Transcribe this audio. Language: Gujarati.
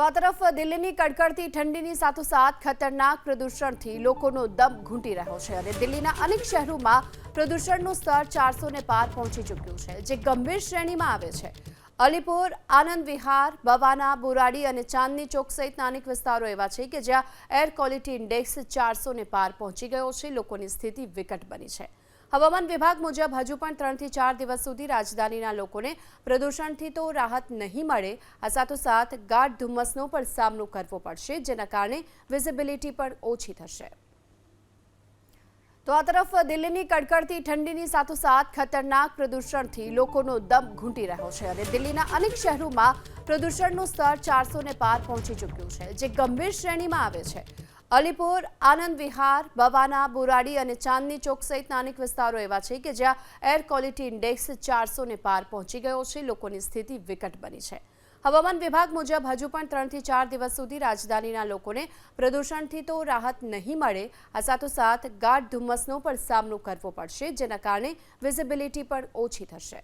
તો આ તરફ દિલ્હીની કડકડતી ઠંડીની સાથોસાથ ખતરનાક પ્રદૂષણથી લોકોનો દમ ઘૂંટી રહ્યો છે અને દિલ્હીના અનેક શહેરોમાં પ્રદૂષણનું સ્તર ચારસો ને પાર પહોંચી ચૂક્યું છે, જે ગંભીર શ્રેણીમાં આવે છે. અલીપુર, આનંદ વિહાર બવાના બોરાડી અને ચાંદની ચોક સહિતના અનેક વિસ્તારો એવા છે કે જ્યાં એર ક્વોલિટી ઇન્ડેક્સ ચારસો ને પાર પહોંચી ગયો છે, લોકોની સ્થિતિ વિકટ બની છે. હવામાન વિભાગ મુજબ હજુ પણ ત્રણથી ચાર દિવસ સુધી રાજધાનીના લોકોને પ્રદૂષણથી તો રાહત નહીં મળે. આ સાથોસાથ ગાઢ ધુમ્મસનો પણ સામનો કરવો પડશે, જેના કારણે વિઝિબિલિટી પણ ઓછી થશે. તો આ તરફ દિલ્હીની કડકડતી ઠંડીની સાથોસાથ ખતરનાક પ્રદૂષણથી લોકોનો દમ ઘૂંટી રહ્યો છે અને દિલ્હીના અનેક શહેરોમાં પ્રદૂષણનું સ્તર ચારસો ને પાર પહોંચી ચૂક્યું છે, જે ગંભીર શ્રેણીમાં આવે છે. અલીપુર, આનંદ વિહાર બવાના બોરાડી અને ચાંદની ચોક સહિતના અનેક વિસ્તારો એવા છે કે જ્યાં એર ક્વોલિટી ઇન્ડેક્સ ચારસોને પાર પહોંચી ગયો છે. લોકોની સ્થિતિ વિકટ બની છે. હવામાન વિભાગ મુજબ હજુ પણ ત્રણથી ચાર દિવસ સુધી રાજધાનીના લોકોને પ્રદૂષણથી તો રાહત નહીં મળે. આ સાથોસાથ ગાઢ ધુમ્મસનો પણ સામનો કરવો પડશે, જેના કારણે વિઝિબિલિટી પણ ઓછી થશે.